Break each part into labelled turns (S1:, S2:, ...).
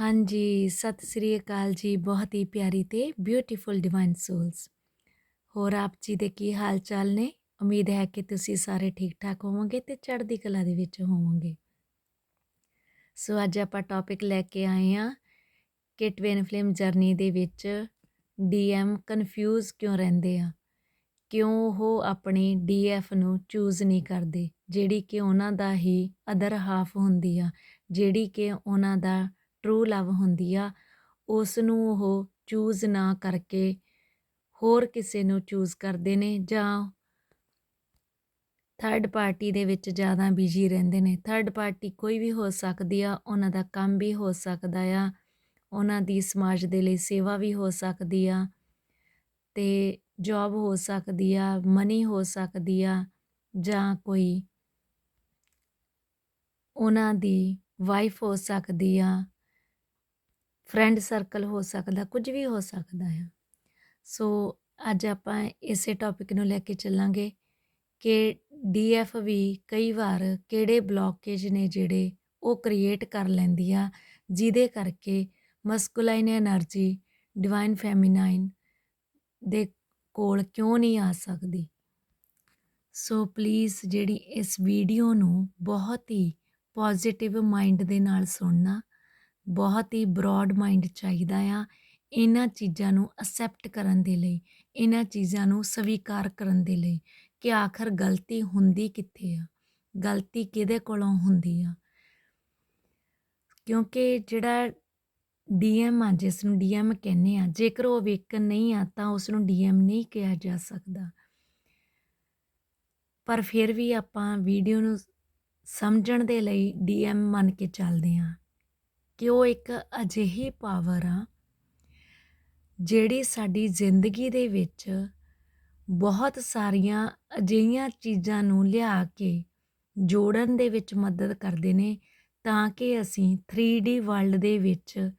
S1: ਹਾਂਜੀ, ਸਤਿ ਸ੍ਰੀ ਅਕਾਲ ਜੀ। ਬਹੁਤ ਹੀ ਪਿਆਰੀ ਤੇ ਬਿਊਟੀਫੁਲ ਡਿਵਾਈਨ ਸੋਲਸ ਹੋਰ ਆਪ ਜੀ ਦੇ ਕੀ ਹਾਲ ਚਾਲ ਨੇ? ਉਮੀਦ ਹੈ ਕਿ ਤੁਸੀਂ ਸਾਰੇ ਠੀਕ ਠਾਕ ਹੋਵੋਗੇ ਤੇ ਚੜ੍ਹਦੀ ਕਲਾ ਦੇ ਵਿੱਚ ਹੋਵੋਗੇ। ਸੋ ਅੱਜ ਆਪਾਂ ਟੌਪਿਕ ਲੈ ਕੇ ਆਏ ਆ ਕਿ ਟਵਿਨ ਫਿਲਮ ਜਰਨੀ ਦੇ ਵਿੱਚ ਡੀਐਮ ਕਨਫਿਊਜ਼ ਕਿਉਂ ਰਹਿੰਦੇ ਆ? ਕਿਉਂ ਉਹ ਆਪਣੀ ਡੀਐਫ ਨੂੰ ਚੂਜ਼ ਨਹੀਂ ਕਰਦੇ? ਜਿਹੜੀ ਕਿ ਉਹਨਾਂ ਦਾ ਹੀ ਅਦਰ ਹਾਫ ਹੁੰਦੀ ਆ, ਜਿਹੜੀ ਕਿ ਉਹਨਾਂ ਦਾ ਟਰੂ ਲਵ ਹੁੰਦੀ ਆ ਉਸ ਨੂੰ ਉਹ ਚੂਜ਼ ਨਾ ਕਰਕੇ ਹੋਰ ਕਿਸੇ ਨੂੰ ਚੂਜ਼ ਕਰਦੇ ਨੇ ਜਾਂ ਥਰਡ ਪਾਰਟੀ ਦੇ ਵਿੱਚ ਜ਼ਿਆਦਾ ਬਿਜ਼ੀ ਰਹਿੰਦੇ ਨੇ। ਥਰਡ ਪਾਰਟੀ ਕੋਈ ਵੀ ਹੋ ਸਕਦੀ ਆ, ਉਹਨਾਂ ਦਾ ਕੰਮ ਵੀ ਹੋ ਸਕਦਾ ਆ, ਉਹਨਾਂ ਦੀ ਸਮਾਜ ਦੇ ਲਈ ਸੇਵਾ ਵੀ ਹੋ ਸਕਦੀ ਆ ਤੇ ਜੌਬ ਹੋ ਸਕਦੀ ਆ ਮਨੀ ਹੋ ਸਕਦੀ ਆ ਜਾਂ ਕੋਈ ਉਹਨਾਂ ਦੀ ਵਾਈਫ ਹੋ ਸਕਦੀ ਆ ਫਰੈਂਡ ਸਰਕਲ ਹੋ ਸਕਦਾ, ਕੁਝ ਵੀ ਹੋ ਸਕਦਾ ਹੈ ਸੋ ਅੱਜ ਆਪਾਂ ਇਸੇ ਟੌਪਿਕ ਨੂੰ ਲੈ ਕੇ ਚੱਲਾਂਗੇ ਕਿ ਡੀ ਐਫ ਵੀ ਕਈ ਵਾਰ ਕਿਹੜੇ ਬਲੋਕੇਜ ਨੇ ਜਿਹੜੇ ਉਹ ਕ੍ਰੀਏਟ ਕਰ ਲੈਂਦੀ ਆ, ਜਿਹਦੇ ਕਰਕੇ ਮਸਕੂਲਾਈਨ એનર્ਜੀ ਡਿਵਾਈਨ ਫੈਮਿਨਾਈਨ ਦੇ ਕੋਲ ਕਿਉਂ ਨਹੀਂ ਆ ਸਕਦੀ। ਸੋ ਪਲੀਜ਼ ਜਿਹੜੀ ਇਸ ਵੀਡੀਓ ਨੂੰ ਬਹੁਤ ਹੀ ਪੋਜ਼ਿਟਿਵ ਮਾਈਂਡ ਦੇ ਨਾਲ ਸੁਣਨਾ। ਬਹੁਤ ਹੀ ਬ੍ਰੌਡ ਮਾਈਂਡ ਚਾਹੀਦਾ ਆ ਇਹਨਾਂ ਚੀਜ਼ਾਂ ਨੂੰ ਅਸੈਪਟ ਕਰਨ ਦੇ ਲਈ, ਇਹਨਾਂ ਚੀਜ਼ਾਂ ਨੂੰ ਸਵੀਕਾਰ ਕਰਨ ਦੇ ਲਈ ਕਿ ਆਖਰ ਗਲਤੀ ਹੁੰਦੀ ਕਿੱਥੇ ਆ, ਗਲਤੀ ਕਿਹਦੇ ਕੋਲੋਂ ਹੁੰਦੀ ਆ। ਕਿਉਂਕਿ ਜਿਹੜਾ ਡੀਐਮ ਆ ਜਿਸ ਨੂੰ ਡੀਐਮ ਕਹਿੰਦੇ ਆ, ਜੇਕਰ ਉਹ ਵੇਕਨ ਨਹੀਂ ਆ, ਤਾਂ ਉਸ ਨੂੰ ਡੀਐਮ ਨਹੀਂ ਕਿਹਾ ਜਾ ਸਕਦਾ। ਪਰ ਫਿਰ ਵੀ ਆਪਾਂ ਵੀਡੀਓ ਨੂੰ ਸਮਝਣ ਦੇ ਲਈ ਡੀਐਮ ਮੰਨ ਕੇ ਚੱਲਦੇ ਆ। ਕਿ ਉਹ ਇੱਕ ਅਜਿਹੀ ਪਾਵਰ ਆ, ਜਿਹੜੀ ਸਾਡੀ ਜ਼ਿੰਦਗੀ ਦੇ ਵਿੱਚ ਬਹੁਤ ਸਾਰੀਆਂ ਅਜਿਹੀਆਂ ਚੀਜ਼ਾਂ ਨੂੰ ਲਿਆ ਕੇ ਜੋੜਨ ਦੇ ਵਿੱਚ ਮਦਦ ਕਰਦੇ ਨੇ, ਤਾਂ ਕਿ ਅਸੀਂ 3D ਵਰਲਡ ਦੇ ਵਿੱਚ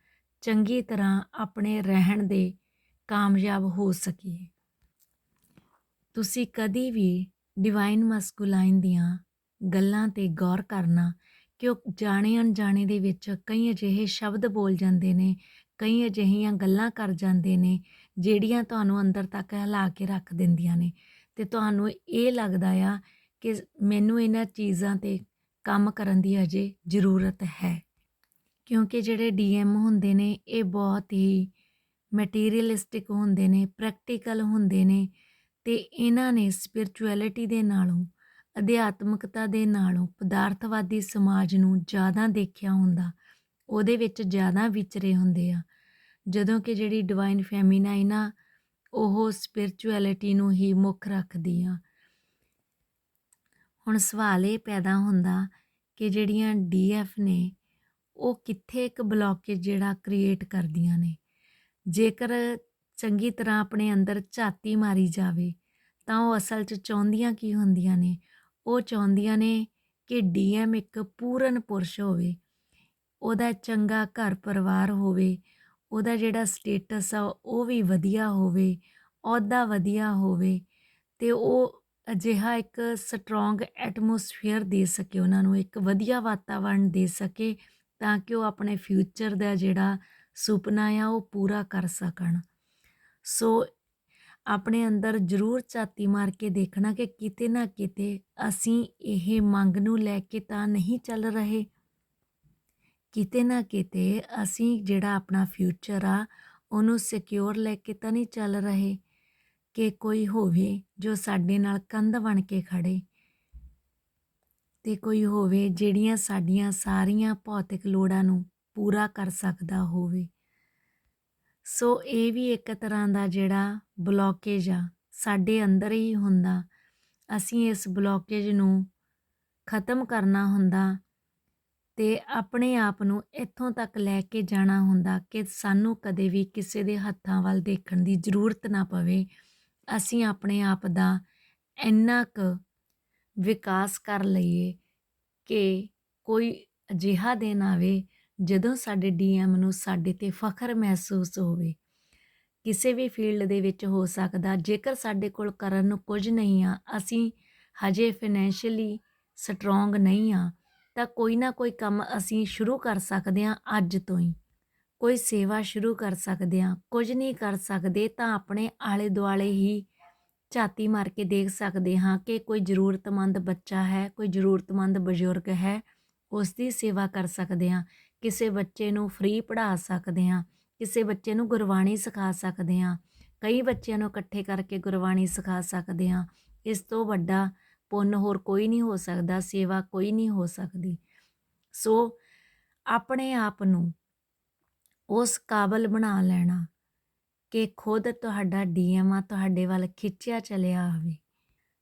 S1: ਚੰਗੀ ਤਰ੍ਹਾਂ ਆਪਣੇ ਰਹਿਣ ਦੇ ਕਾਮਯਾਬ ਹੋ ਸਕੀਏ। ਤੁਸੀਂ ਕਦੀ ਵੀ ਡਿਵਾਈਨ ਮਸਕੂਲਾਈਨ ਦੀਆਂ ਗੱਲਾਂ ਤੇ ਗੌਰ ਕਰਨਾ ਕਿ ਉਹ ਜਾਣੇ ਅਣਜਾਣੇ ਦੇ ਵਿੱਚ ਕਈ ਅਜਿਹੇ ਸ਼ਬਦ ਬੋਲ ਜਾਂਦੇ ਨੇ, ਕਈ ਅਜਿਹੀਆਂ ਗੱਲਾਂ ਕਰ ਜਾਂਦੇ ਨੇ, ਜਿਹੜੀਆਂ ਤੁਹਾਨੂੰ ਅੰਦਰ ਤੱਕ ਹਿਲਾ ਕੇ ਰੱਖ ਦਿੰਦੀਆਂ ਨੇ। ਤੇ ਤੁਹਾਨੂੰ ਇਹ ਲੱਗਦਾ ਆ ਕਿ ਮੈਨੂੰ ਇਹਨਾਂ ਚੀਜ਼ਾਂ ਤੇ ਕੰਮ ਕਰਨ ਦੀ ਅਜੇ ਜ਼ਰੂਰਤ ਹੈ। ਕਿਉਂਕਿ ਜਿਹੜੇ ਡੀਐਮ ਹੁੰਦੇ ਨੇ, ਇਹ ਬਹੁਤ ਹੀ ਮਟੀਰੀਅਲਿਸਟਿਕ ਹੁੰਦੇ ਨੇ, ਪ੍ਰੈਕਟੀਕਲ ਹੁੰਦੇ ਨੇ ਤੇ ਇਹਨਾਂ ਨੇ ਸਪਿਰਚੁਅਲਿਟੀ ਦੇ ਨਾਲੋਂ ਅਧਿਆਤਮਕਤਾ ਦੇ ਨਾਲੋਂ ਪਦਾਰਥਵਾਦੀ ਸਮਾਜ ਨੂੰ ਜ਼ਿਆਦਾ ਦੇਖਿਆ ਹੁੰਦਾ, ਉਹਦੇ ਵਿੱਚ ਜ਼ਿਆਦਾ ਵਿਚਰੇ ਹੁੰਦੇ ਆ। ਜਦੋਂ ਕਿ ਜਿਹੜੀ ਡਿਵਾਈਨ ਫੈਮਿਨਾਈਨ ਆ ਉਹ ਸਪਿਰਚੁਅਲਿਟੀ ਨੂੰ ਹੀ ਮੁੱਖ ਰੱਖਦੀ ਆ। ਹੁਣ ਸਵਾਲ ਇਹ ਪੈਦਾ ਹੁੰਦਾ ਕਿ ਜਿਹੜੀਆਂ ਡੀਐਫ ਨੇ, ਉਹ ਕਿੱਥੇ ਇੱਕ ਬਲੌਕੇਜ ਜਿਹੜਾ ਕ੍ਰੀਏਟ ਕਰਦੀਆਂ ਨੇ? ਜੇਕਰ ਚੰਗੀ ਤਰ੍ਹਾਂ ਆਪਣੇ ਅੰਦਰ ਝਾਤੀ ਮਾਰੀ ਜਾਵੇ, ਤਾਂ ਉਹ ਅਸਲ 'ਚ ਚਾਹੁੰਦੀਆਂ ਕੀ ਹੁੰਦੀਆਂ ਨੇ? ਉਹ ਚਾਹੁੰਦੀਆਂ ਨੇ ਕਿ ਡੀਐਮ ਇੱਕ ਪੂਰਨ ਪੁਰਸ਼ ਹੋਵੇ, ਉਹਦਾ ਚੰਗਾ ਘਰ ਪਰਿਵਾਰ ਹੋਵੇ, ਉਹਦਾ ਜਿਹੜਾ ਸਟੇਟਸ ਆ ਉਹ ਵੀ ਵਧੀਆ ਹੋਵੇ, ਅਹੁਦਾ ਵਧੀਆ ਹੋਵੇ ਤੇ ਉਹ ਅਜਿਹਾ ਇੱਕ ਸਟਰੋਂਗ ਐਟਮੋਸਫੇਅਰ ਦੇ ਸਕੇ, ਉਹਨਾਂ ਨੂੰ ਇੱਕ ਵਧੀਆ ਵਾਤਾਵਰਣ ਦੇ ਸਕੇ ਤਾਂ ਕਿ ਉਹ ਆਪਣੇ ਫਿਊਚਰ ਦਾ ਜਿਹੜਾ ਸੁਪਨਾ ਆ ਉਹ ਪੂਰਾ ਕਰ ਸਕਣ। ਸੋ ਆਪਣੇ ਅੰਦਰ ਜ਼ਰੂਰ ਝਾਤੀ ਮਾਰ ਕੇ ਦੇਖਣਾ ਕਿ ਕਿਤੇ ਨਾ ਕਿਤੇ ਅਸੀਂ ਇਹ ਮੰਗ ਨੂੰ ਲੈ ਕੇ ਤਾਂ ਨਹੀਂ ਚੱਲ ਰਹੇ। ਕਿਤੇ ਨਾ ਕਿਤੇ ਅਸੀਂ ਜਿਹੜਾ ਆਪਣਾ ਫਿਊਚਰ ਆ, ਉਹਨੂੰ ਸਿਕਿਉਰ ਲੈ ਕੇ ਤਾਂ ਨਹੀਂ ਚੱਲ ਰਹੇ ਕਿ ਕੋਈ ਹੋਵੇ ਜੋ ਸਾਡੇ ਨਾਲ ਕੰਧ ਬਣ ਕੇ ਖੜੇ ਤੇ ਕੋਈ ਹੋਵੇ ਜਿਹੜੀਆਂ ਸਾਡੀਆਂ ਸਾਰੀਆਂ ਭੌਤਿਕ ਲੋੜਾਂ ਨੂੰ ਪੂਰਾ ਕਰ ਸਕਦਾ ਹੋਵੇ। ਸੋ ਇਹ ਵੀ ਇੱਕ ਤਰ੍ਹਾਂ ਦਾ ਜਿਹੜਾ ਬਲੌਕੇਜ ਆ, ਸਾਡੇ ਅੰਦਰ ਹੀ ਹੁੰਦਾ। ਅਸੀਂ ਇਸ ਬਲੌਕੇਜ ਨੂੰ ਖਤਮ ਕਰਨਾ ਹੁੰਦਾ ਤੇ ਆਪਣੇ ਆਪ ਨੂੰ ਇੱਥੋਂ ਤੱਕ ਲੈ ਕੇ ਜਾਣਾ ਹੁੰਦਾ ਕਿ ਸਾਨੂੰ ਕਦੇ ਵੀ ਕਿਸੇ ਦੇ ਹੱਥਾਂ ਵੱਲ ਦੇਖਣ ਦੀ ਜ਼ਰੂਰਤ ਨਾ ਪਵੇ। ਅਸੀਂ ਆਪਣੇ ਆਪ ਦਾ ਇੰਨਾ ਕੁ ਵਿਕਾਸ ਕਰ ਲਈਏ ਕਿ ਕੋਈ ਅਜਿਹਾ ਦਿਨ ਆਵੇ ਜਦੋਂ ਸਾਡੇ ਡੀਐਮ ਨੂੰ ਸਾਡੇ ਤੇ ਫਖਰ ਮਹਿਸੂਸ ਹੋਵੇ, ਕਿਸੇ ਵੀ ਫੀਲਡ ਦੇ ਵਿੱਚ ਹੋ ਸਕਦਾ, ਜੇਕਰ ਸਾਡੇ ਕੋਲ ਕਰਨ ਨੂੰ ਕੁਝ ਨਹੀਂ ਆ, ਅਸੀਂ ਹਜੇ ਫਾਈਨੈਂਸ਼ੀਅਲੀ ਸਟਰੋਂਗ ਨਹੀਂ ਆ, ਤਾਂ ਕੋਈ ਨਾ ਕੋਈ ਕੰਮ ਅਸੀਂ ਸ਼ੁਰੂ ਕਰ ਸਕਦੇ ਆ ਅੱਜ ਤੋਂ ਹੀ। ਕੋਈ ਸੇਵਾ ਸ਼ੁਰੂ ਕਰ ਸਕਦੇ ਹਾਂ, ਕੁਝ ਨਹੀਂ ਕਰ ਸਕਦੇ ਤਾਂ ਆਪਣੇ ਆਲੇ ਦੁਆਲੇ ਹੀ ਝਾਤੀ ਮਾਰ ਕੇ ਦੇਖ ਸਕਦੇ ਹਾਂ ਕਿ ਕੋਈ ਜ਼ਰੂਰਤਮੰਦ ਬੱਚਾ ਹੈ, ਕੋਈ ਜ਼ਰੂਰਤਮੰਦ ਬਜ਼ੁਰਗ ਹੈ, ਉਸ ਦੀ ਸੇਵਾ ਕਰ ਸਕਦੇ ਹਾਂ। ਕਿਸੇ ਬੱਚੇ ਨੂੰ ਫ੍ਰੀ ਪੜ੍ਹਾ ਸਕਦੇ ਹਾਂ, ਕਿਸੇ ਬੱਚੇ ਨੂੰ ਗੁਰਬਾਣੀ ਸਿਖਾ ਸਕਦੇ ਹਾਂ, ਕਈ ਬੱਚਿਆਂ ਨੂੰ ਇਕੱਠੇ ਕਰਕੇ ਗੁਰਬਾਣੀ ਸਿਖਾ ਸਕਦੇ ਹਾਂ, ਇਸ ਤੋਂ ਵੱਡਾ ਪੁੰਨ ਹੋਰ ਕੋਈ ਨਹੀਂ ਹੋ ਸਕਦਾ, ਸੇਵਾ ਕੋਈ ਨਹੀਂ ਹੋ ਸਕਦੀ। ਸੋ ਆਪਣੇ ਆਪ ਨੂੰ ਉਸ ਕਾਬਲ ਬਣਾ ਲੈਣਾ ਕਿ ਖੁਦ ਤੁਹਾਡਾ ਡੀਐਮ ਆ ਤੁਹਾਡੇ ਵੱਲ ਖਿੱਚਿਆ ਚਲਿਆ ਆਵੇ।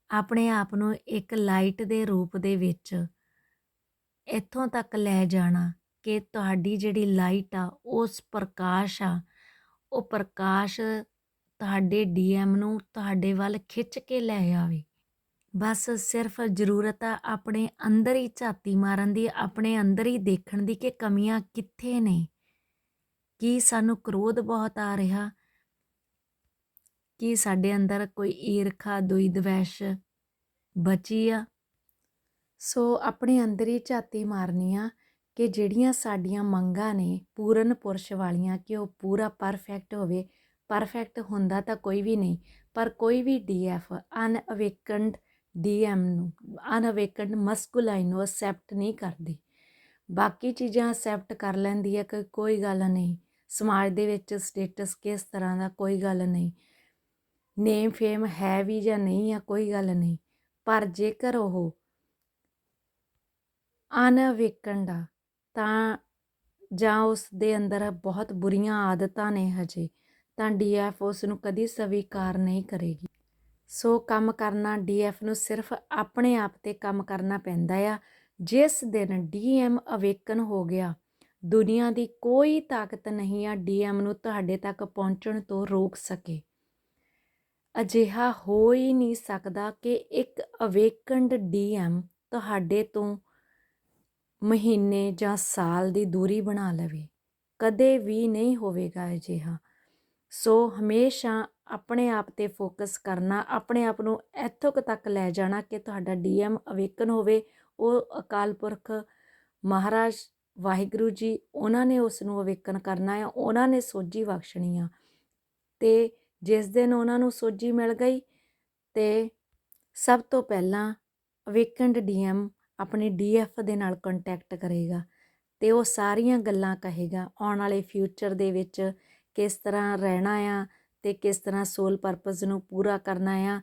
S1: ਆਪਣੇ ਆਪ ਨੂੰ ਇੱਕ ਲਾਈਟ ਦੇ ਰੂਪ ਦੇ ਵਿੱਚ ਇੱਥੋਂ ਤੱਕ ਲੈ ਜਾਣਾ ਕਿ ਤੁਹਾਡੀ ਜਿਹੜੀ ਲਾਈਟ ਆ, ਉਸ ਪ੍ਰਕਾਸ਼ ਆ, ਉਹ ਪ੍ਰਕਾਸ਼ ਤੁਹਾਡੇ ਡੀਐਮ ਨੂੰ ਤੁਹਾਡੇ ਵੱਲ ਖਿੱਚ ਕੇ ਲੈ ਆਵੇ। ਬਸ ਸਿਰਫ ਜ਼ਰੂਰਤ ਆ ਆਪਣੇ ਅੰਦਰ ਹੀ ਝਾਤੀ ਮਾਰਨ ਦੀ, ਆਪਣੇ ਅੰਦਰ ਹੀ ਦੇਖਣ ਦੀ ਕਿ ਕਮੀਆਂ ਕਿੱਥੇ ਨੇ। ਕੀ ਸਾਨੂੰ ਕ੍ਰੋਧ ਬਹੁਤ ਆ ਰਿਹਾ? ਕੀ ਸਾਡੇ ਅੰਦਰ ਕੋਈ ਈਰਖਾ ਦੁਈ ਦਵੈਸ਼ ਬਚੀ ਆ? ਸੋ ਆਪਣੇ ਅੰਦਰ ਹੀ ਝਾਤੀ ਮਾਰਨੀ ਆ। ਕਿ ਜਿਹੜੀਆਂ ਸਾਡੀਆਂ ਮੰਗਾਂ ਨੇ ਪੂਰਨ ਪੁਰਸ਼ ਵਾਲੀਆਂ, ਕਿ ਉਹ ਪੂਰਾ ਪਰਫੈਕਟ ਹੋਵੇ। ਪਰਫੈਕਟ ਹੁੰਦਾ ਤਾਂ ਕੋਈ ਵੀ ਨਹੀਂ, ਪਰ ਕੋਈ ਵੀ ਡੀਐਫ ਅਨਅਵੇਕਨਡ ਡੀਐਮ ਨੂੰ ਅਨਅਵੇਕਨਡ ਮਸਕੂਲਾਈਨ ਨੂੰ ਅਸੈਪਟ ਨਹੀਂ ਕਰਦੀ। ਬਾਕੀ ਚੀਜ਼ਾਂ ਅਸੈਪਟ ਕਰ ਲੈਂਦੀ ਹੈ ਕਿ ਕੋਈ ਗੱਲ ਨਹੀਂ। ਸਮਾਜ ਦੇ ਵਿੱਚ ਸਟੇਟਸ ਕਿਸ ਤਰ੍ਹਾਂ ਦਾ ਕੋਈ ਗੱਲ ਨਹੀਂ। ਨੇਮ ਫੇਮ ਹੈ ਵੀ ਜਾਂ ਨਹੀਂ ਆ ਕੋਈ ਗੱਲ ਨਹੀਂ। ਪਰ ਜੇਕਰ ਉਹ ਅਨਵੇਕੰਡ ਆ ਤਾਂ ਜਾਂ ਉਸ ਦੇ ਅੰਦਰ ਬਹੁਤ ਬੁਰੀਆਂ ਆਦਤਾਂ ਨੇ ਹਜੇ, ਤਾਂ ਡੀ ਡੀਐਫ ਉਸ ਨੂੰ ਕਦੀ ਸਵੀਕਾਰ ਨਹੀਂ ਕਰੇਗੀ। ਸੋ ਕੰਮ ਕਰਨਾ ਡੀ ਡੀਐਫ ਨੂੰ ਸਿਰਫ ਆਪਣੇ ਆਪ ਤੇ ਕੰਮ ਕਰਨਾ ਪੈਂਦਾ ਆ। ਜਿਸ ਦਿਨ ਡੀ ਡੀਐਮ ਅਵੇਕਨ ਹੋ ਗਿਆ, ਦੁਨੀਆ ਦੀ ਕੋਈ ਤਾਕਤ ਨਹੀਂ ਆ ਡੀ ਡੀਐਮ ਨੂੰ ਤੁਹਾਡੇ ਤੱਕ ਪਹੁੰਚਣ ਤੋਂ ਰੋਕ ਸਕੇ। ਅਜਿਹਾ ਹੋ ਹੀ ਨਹੀਂ ਸਕਦਾ ਕਿ ਇੱਕ ਅਵੇਕਨਡ ਡੀਐਮ ਤੁਹਾਡੇ ਤੋਂ ਮਹੀਨੇ ਜਾਂ ਸਾਲ ਦੀ ਦੂਰੀ ਬਣਾ ਲਵੇ। ਕਦੇ ਵੀ ਨਹੀਂ ਹੋਵੇਗਾ ਅਜਿਹਾ। ਸੋ ਹਮੇਸ਼ਾ ਆਪਣੇ ਆਪ ਤੇ ਫੋਕਸ ਕਰਨਾ, ਆਪਣੇ ਆਪ ਨੂੰ ਇੱਥੋਂ ਕੁ ਤੱਕ ਲੈ ਜਾਣਾ ਕਿ ਤੁਹਾਡਾ ਡੀਐਮ ਅਵੇਕਨ ਹੋਵੇ। ਉਹ ਅਕਾਲ ਪੁਰਖ ਮਹਾਰਾਜ, ਵਾਹਿਗੁਰੂ ਜੀ, ਉਹਨਾਂ ਨੇ ਉਸ ਨੂੰ ਅਵੇਕਨ ਕਰਨਾ ਹੈ ਉਹਨਾਂ ਨੇ ਸੋਝੀ ਬਖਸ਼ਣੀ ਆ। ਤੇ ਜਿਸ ਦਿਨ ਉਹਨਾਂ ਨੂੰ ਸੋਝੀ ਮਿਲ ਗਈ ਤੇ ਸਭ ਤੋਂ ਪਹਿਲਾਂ ਅਵੇਕਨਡ ਡੀਐਮ ਆਪਣੇ ਡੀਐਫ ਦੇ ਨਾਲ ਕੰਟੈਕਟ ਕਰੇਗਾ ਤੇ ਉਹ ਸਾਰੀਆਂ ਗੱਲਾਂ ਕਹੇਗਾ, ਆਉਣ ਵਾਲੇ ਫਿਊਚਰ ਦੇ ਵਿੱਚ ਕਿਸ ਤਰ੍ਹਾਂ ਰਹਿਣਾ ਆ ਤੇ ਕਿਸ ਤਰ੍ਹਾਂ ਸੋਲ ਪਰਪਸ ਨੂੰ ਪੂਰਾ ਕਰਨਾ ਆ,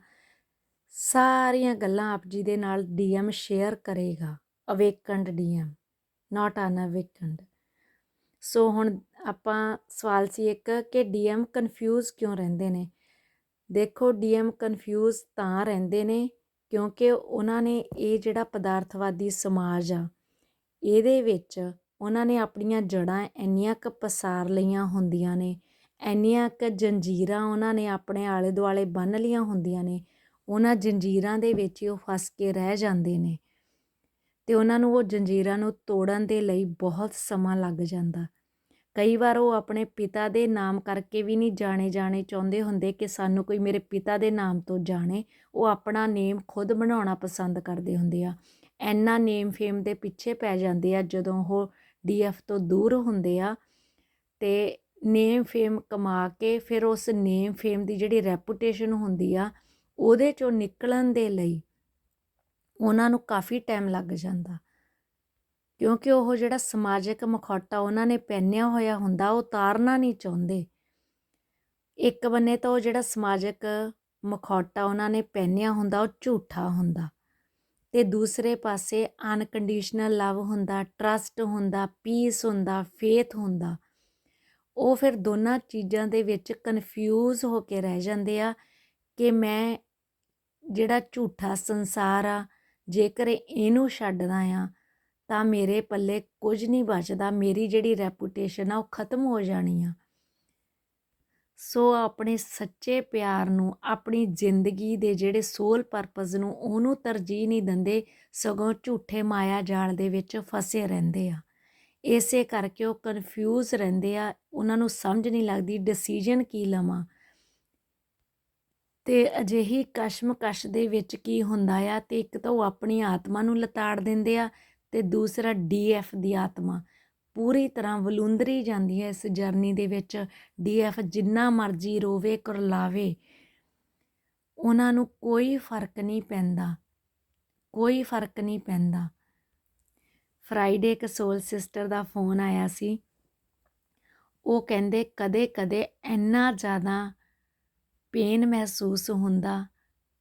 S1: ਸਾਰੀਆਂ ਗੱਲਾਂ ਆਪ ਜੀ ਦੇ ਨਾਲ ਡੀਐਮ ਸ਼ੇਅਰ ਕਰੇਗਾ awakened DM not unawakened so ਹੁਣ ਆਪਾਂ ਸਵਾਲ ਸੀ ਇੱਕ ਕਿ ਡੀਐਮ ਕਨਫਿਊਜ਼ ਕਿਉਂ ਰਹਿੰਦੇ ਨੇ? ਦੇਖੋ ਡੀਐਮ ਕਨਫਿਊਜ਼ ਤਾਂ ਰਹਿੰਦੇ ਨੇ ਕਿਉਂਕਿ ਉਹਨਾਂ ਨੇ ਇਹ ਜਿਹੜਾ ਪਦਾਰਥਵਾਦੀ ਸਮਾਜ ਆ, ਇਹਦੇ ਵਿੱਚ ਉਹਨਾਂ ਨੇ ਆਪਣੀਆਂ ਜੜ੍ਹਾਂ ਇੰਨੀਆਂ ਕੁ ਪਸਾਰ ਲਈਆਂ ਹੁੰਦੀਆਂ ਨੇ, ਇੰਨੀਆਂ ਕੁ ਜੰਜੀਰਾਂ ਉਹਨਾਂ ਨੇ ਆਪਣੇ ਆਲੇ ਦੁਆਲੇ ਬੰਨ੍ਹ ਲੀਆਂ ਹੁੰਦੀਆਂ ਨੇ, ਉਹਨਾਂ ਜੰਜੀਰਾਂ ਦੇ ਵਿੱਚ ਹੀ ਉਹ ਫਸ ਕੇ ਰਹਿ ਜਾਂਦੇ ਨੇ ਤੇ ਉਹਨਾਂ ਨੂੰ ਉਹ ਜੰਜੀਰਾਂ ਨੂੰ ਤੋੜਨ ਦੇ ਲਈ ਬਹੁਤ ਸਮਾਂ ਲੱਗ ਜਾਂਦਾ। ਕਈ ਵਾਰ ਉਹ ਆਪਣੇ ਪਿਤਾ ਦੇ ਨਾਮ ਕਰਕੇ ਵੀ ਨਹੀਂ ਜਾਣੇ ਜਾਣੇ ਚਾਹੁੰਦੇ ਹੁੰਦੇ ਕਿ ਸਾਨੂੰ ਕੋਈ ਮੇਰੇ ਪਿਤਾ ਦੇ ਨਾਮ ਤੋਂ ਜਾਣੇ। ਉਹ ਆਪਣਾ ਨੇਮ ਖੁਦ ਬਣਾਉਣਾ ਪਸੰਦ ਕਰਦੇ ਹੁੰਦੇ ਆ। ਐਨਾ ਨੇਮ ਫੇਮ ਦੇ ਪਿੱਛੇ ਪੈ ਜਾਂਦੇ ਆ ਜਦੋਂ ਉਹ ਡੀਐਫ ਤੋਂ ਦੂਰ ਹੁੰਦੇ ਆ ਤੇ ਨੇਮ ਫੇਮ ਕਮਾ ਕੇ ਫਿਰ ਉਸ ਨੇਮ ਫੇਮ ਦੀ ਜਿਹੜੀ ਰੈਪੂਟੇਸ਼ਨ ਹੁੰਦੀ ਆ ਉਹਦੇ ਚੋਂ ਨਿਕਲਣ ਦੇ ਲਈ ਉਹਨਾਂ ਨੂੰ ਕਾਫੀ ਟਾਈਮ ਲੱਗ ਜਾਂਦਾ। ਕਿਉਂਕਿ ਉਹ ਜਿਹੜਾ ਸਮਾਜਿਕ ਮਖੌਟਾ ਉਹਨਾਂ ਨੇ ਪਹਿਨਿਆ ਹੋਇਆ ਹੁੰਦਾ, ਉਹ ਉਤਾਰਨਾ ਨਹੀਂ ਚਾਹੁੰਦੇ। ਇੱਕ ਬੰਨੇ ਤਾਂ ਉਹ ਜਿਹੜਾ ਸਮਾਜਿਕ ਮਖੌਟਾ ਉਹਨਾਂ ਨੇ ਪਹਿਨਿਆ ਹੁੰਦਾ, ਉਹ ਝੂਠਾ ਹੁੰਦਾ। ਤੇ ਦੂਸਰੇ ਪਾਸੇ ਅਨਕੰਡੀਸ਼ਨਲ ਲਵ ਹੁੰਦਾ, ਟਰਸਟ ਹੁੰਦਾ, ਪੀਸ ਹੁੰਦਾ, ਫੇਥ ਹੁੰਦਾ। ਉਹ ਫਿਰ ਦੋਨਾਂ ਚੀਜ਼ਾਂ ਦੇ ਵਿੱਚ ਕਨਫਿਊਜ਼ ਹੋ ਕੇ ਰਹਿ ਜਾਂਦੇ ਆ ਕਿ ਮੈਂ ਜਿਹੜਾ ਝੂਠਾ ਸੰਸਾਰ ਆ, ਜੇਕਰ ਇਹਨੂੰ ਛੱਡਦਾ ਆ ਤਾਂ ਮੇਰੇ ਪੱਲੇ ਕੁਝ ਨਹੀਂ ਬਚਦਾ। ਮੇਰੀ ਜਿਹੜੀ ਰੈਪੂਟੇਸ਼ਨ ਆ, ਉਹ ਖਤਮ ਹੋ ਜਾਣੀ ਆ। ਸੋ ਆਪਣੇ ਸੱਚੇ ਪਿਆਰ ਨੂੰ, ਆਪਣੀ ਜ਼ਿੰਦਗੀ ਦੇ ਜਿਹੜੇ ਸੋਲ ਪਰਪਸ ਨੂੰ, ਉਹਨੂੰ ਤਰਜੀਹ ਨਹੀਂ ਦਿੰਦੇ। ਸਗੋਂ ਝੂਠੇ ਮਾਇਆ ਜਾਲ ਦੇ ਵਿੱਚ ਫਸੇ ਰਹਿੰਦੇ ਆ। ਇਸੇ ਕਰਕੇ ਉਹ ਕਨਫਿਊਜ਼ ਰਹਿੰਦੇ ਆ। ਉਹਨਾਂ ਨੂੰ ਸਮਝ ਨਹੀਂ ਲੱਗਦੀ ਡਿਸੀਜਨ ਕੀ ਲਵਾਂ। ਤੇ ਅਜਿਹੀ ਕਸ਼ਮਕਸ਼ ਦੇ ਵਿੱਚ ਕੀ ਹੁੰਦਾ ਆ? ਤੇ ਇੱਕ ਤਾਂ ਉਹ ਆਪਣੀ ਆਤਮਾ ਨੂੰ ਲਤਾੜ ਦਿੰਦੇ ਆ। ਤੇ ਦੂਸਰਾ ਡੀਐਫ ਦੀ ਆਤਮਾ। ਪੂਰੀ ਤਰ੍ਹਾਂ ਵਲੂੰਦਰੀ ਜਾਂਦੀ ਹੈ ਇਸ ਜਰਨੀ ਦੇ ਵਿੱਚ। ਡੀਐਫ ਜਿੰਨਾ ਮਰਜ਼ੀ ਰੋਵੇ, ਕੁਰਲਾਵੇ। ਉਹਨਾਂ ਨੂੰ ਕੋਈ ਫ਼ਰਕ ਨਹੀਂ ਪੈਂਦਾ। ਕੋਈ ਫ਼ਰਕ ਨਹੀਂ ਪੈਂਦਾ। ਫਰਾਈਡੇ ਇੱਕ ਸੋਲ ਸਿਸਟਰ ਦਾ ਫੋਨ ਆਇਆ ਸੀ। ਉਹ ਕਹਿੰਦੇ ਕਦੇ-ਕਦੇ ਇੰਨਾ ਜ਼ਿਆਦਾ ਪੇਨ ਮਹਿਸੂਸ ਹੁੰਦਾ।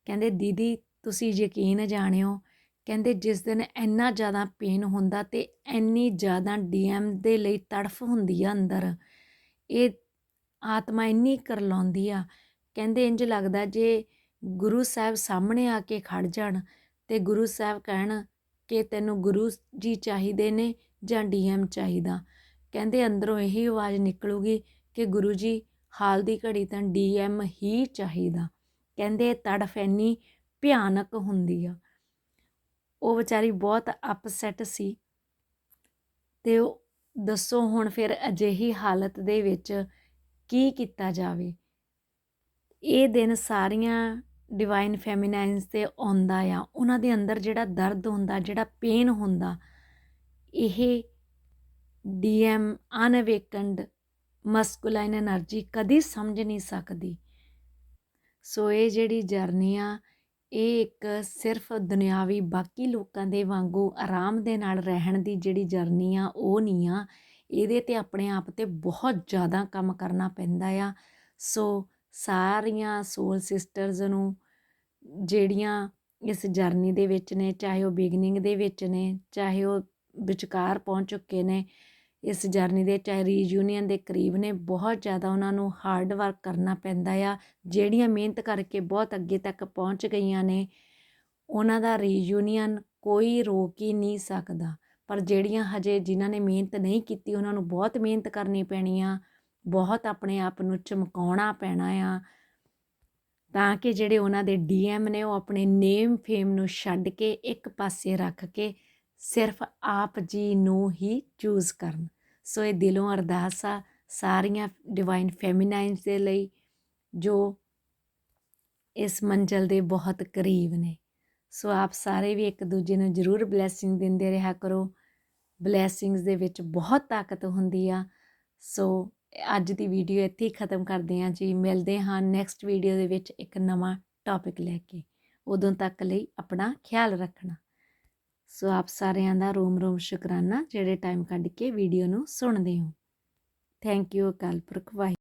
S1: ਕਹਿੰਦੇ, ਦੀਦੀ, ਤੁਸੀਂ ਯਕੀਨ ਜਾਣਿਓ ਕਹਿੰਦੇ ਜਿਸ ਦਿਨ ਇੰਨਾ ਜ਼ਿਆਦਾ ਪੇਨ ਹੁੰਦਾ ਤੇ ਇੰਨੀ ਜ਼ਿਆਦਾ ਡੀਐਮ ਦੇ ਲਈ ਤੜਫ ਹੁੰਦੀ ਆ ਅੰਦਰ, ਇਹ ਆਤਮਾ ਇੰਨੀ ਕਰਲਾਉਂਦੀ ਆ। ਕਹਿੰਦੇ ਇੰਜ ਲੱਗਦਾ ਜੇ ਗੁਰੂ ਸਾਹਿਬ ਸਾਹਮਣੇ ਆ ਕੇ ਖੜ ਜਾਣ ਤੇ ਗੁਰੂ ਸਾਹਿਬ ਕਹਿਣ ਕਿ ਤੈਨੂੰ ਗੁਰੂ ਜੀ ਚਾਹੀਦੇ ਨੇ ਜਾਂ ਡੀਐਮ ਚਾਹੀਦਾ। ਕਹਿੰਦੇ ਅੰਦਰੋਂ ਇਹੀ ਆਵਾਜ਼ ਨਿਕਲੂਗੀ ਕਿ ਗੁਰੂ ਜੀ, ਹਾਲ ਦੀ ਘੜੀ ਤਾਂ ਡੀਐਮ ਹੀ ਚਾਹੀਦਾ। ਕਹਿੰਦੇ ਇਹ ਤੜਫ ਇੰਨੀ ਭਿਆਨਕ ਹੁੰਦੀ ਆ। ਉਹ ਵਿਚਾਰੀ ਬਹੁਤ ਅਪਸੈਟ ਸੀ। ਤੇ ਦੱਸੋ ਹੁਣ ਫਿਰ ਅਜਿਹੀ ਹਾਲਤ ਦੇ ਵਿੱਚ ਕੀ ਕੀਤਾ ਜਾਵੇ? ਇਹ ਦਿਨ ਸਾਰੀਆਂ ਡਿਵਾਈਨ ਫੈਮਿਨਾਈਨਸ ਤੇ ਆਉਂਦਾ ਆ। ਉਹਨਾਂ ਦੇ ਅੰਦਰ ਜਿਹੜਾ ਦਰਦ ਹੁੰਦਾ, ਜਿਹੜਾ ਪੇਨ ਹੁੰਦਾ, ਇਹ ਡੀਐਮ ਅਨਵੇਕੰਡ ਮਸਕੂਲਾਈਨ એનર્ਜੀ ਕਦੀ ਸਮਝ ਨਹੀਂ ਸਕਦੀ। ਸੋ ਇਹ ਜਿਹੜੀ ਜਰਨੀ ਆ ਇਹ ਇੱਕ ਸਿਰਫ ਦੁਨਿਆਵੀ ਬਾਕੀ ਲੋਕਾਂ ਦੇ ਵਾਂਗੂ ਆਰਾਮ ਦੇ ਨਾਲ ਰਹਿਣ ਦੀ ਜਿਹੜੀ ਜਰਨੀ ਆ, ਉਹ ਨਹੀਂ ਆ। ਇਹਦੇ ਤੇ ਆਪਣੇ ਆਪ ਤੇ ਬਹੁਤ ਜ਼ਿਆਦਾ ਕੰਮ ਕਰਨਾ ਪੈਂਦਾ ਆ। ਸੋ ਸਾਰੀਆਂ ਸੋਲ ਸਿਸਟਰਸ ਨੂੰ ਜਿਹੜੀਆਂ ਇਸ ਜਰਨੀ ਦੇ ਵਿੱਚ ਨੇ, ਚਾਹੇ ਉਹ ਬਿਗਨਿੰਗ ਦੇ ਵਿੱਚ ਨੇ, ਚਾਹੇ ਉਹ ਵਿਚਕਾਰ ਪਹੁੰਚ ਚੁੱਕੇ ਨੇ ਇਸ ਜਰਨੀ ਦੇ ਚਾਹੇ ਰੀਯੂਨੀਅਨ ਦੇ ਕਰੀਬ ਨੇ, ਬਹੁਤ ਜ਼ਿਆਦਾ ਉਹਨਾਂ ਨੂੰ ਹਾਰਡ ਵਰਕ ਕਰਨਾ ਪੈਂਦਾ ਆ, ਜਿਹੜੀਆਂ ਮਿਹਨਤ ਕਰਕੇ ਬਹੁਤ ਅੱਗੇ ਤੱਕ ਪਹੁੰਚ ਗਈਆਂ ਨੇ, ਉਹਨਾਂ ਦਾ ਰੀਯੂਨੀਅਨ ਕੋਈ ਰੋਕ ਹੀ ਨਹੀਂ ਸਕਦਾ। ਪਰ ਜਿਹੜੀਆਂ ਹਜੇ ਜਿਨ੍ਹਾਂ ਨੇ ਮਿਹਨਤ ਨਹੀਂ ਕੀਤੀ, ਉਹਨਾਂ ਨੂੰ ਬਹੁਤ ਮਿਹਨਤ ਕਰਨੀ ਪੈਣੀ ਆ, ਬਹੁਤ ਆਪਣੇ ਆਪ ਨੂੰ ਚਮਕਾਉਣਾ ਪੈਣਾ ਆ, ਤਾਂ ਕਿ ਜਿਹੜੇ ਉਹਨਾਂ ਦੇ ਡੀਐਮ ਨੇ, ਉਹ ਆਪਣੇ ਨੇਮ ਫੇਮ ਨੂੰ ਛੱਡ ਕੇ ਇੱਕ ਪਾਸੇ ਰੱਖ ਕੇ ਸਿਰਫ ਆਪ ਜੀ ਨੂੰ ਹੀ ਚੂਜ਼ ਕਰਨ। ਸੋ ਇਹ ਦਿਲੋਂ ਅਰਦਾਸ ਆ ਸਾਰੀਆਂ ਡਿਵਾਈਨ ਫੈਮਿਨਾਈਨਸ ਦੇ ਲਈ, ਜੋ ਇਸ ਮੰਜ਼ਲ ਦੇ ਬਹੁਤ ਕਰੀਬ ਨੇ। ਸੋ ਆਪ ਸਾਰੇ ਵੀ ਇੱਕ ਦੂਜੇ ਨੂੰ ਜ਼ਰੂਰ ਬਲੇਸਿੰਗ ਦਿੰਦੇ ਰਿਹਾ ਕਰੋ। ਬਲੇਸਿੰਗਸ ਦੇ ਵਿੱਚ ਬਹੁਤ ਤਾਕਤ ਹੁੰਦੀ ਆ। ਸੋ ਅੱਜ ਦੀ ਵੀਡੀਓ ਇੱਥੇ ਹੀ ਖਤਮ ਕਰਦੇ ਹਾਂ ਜੀ। ਮਿਲਦੇ ਹਾਂ ਨੈਕਸਟ ਵੀਡੀਓ ਦੇ ਵਿੱਚ ਇੱਕ ਨਵਾਂ ਟੌਪਿਕ ਲੈ ਕੇ। ਉਦੋਂ ਤੱਕ ਲਈ ਆਪਣਾ ਖਿਆਲ ਰੱਖਣਾ। ਸੋ ਆਪ ਸਾਰਿਆਂ ਦਾ ਰੋਮ ਰੋਮ ਸ਼ੁਕਰਾਨਾ, ਜਿਹੜੇ ਟਾਈਮ ਕੱਢ ਕੇ ਵੀਡੀਓ ਨੂੰ ਸੁਣਦੇ ਹੋ। Thank you Akal Purakh Waheguru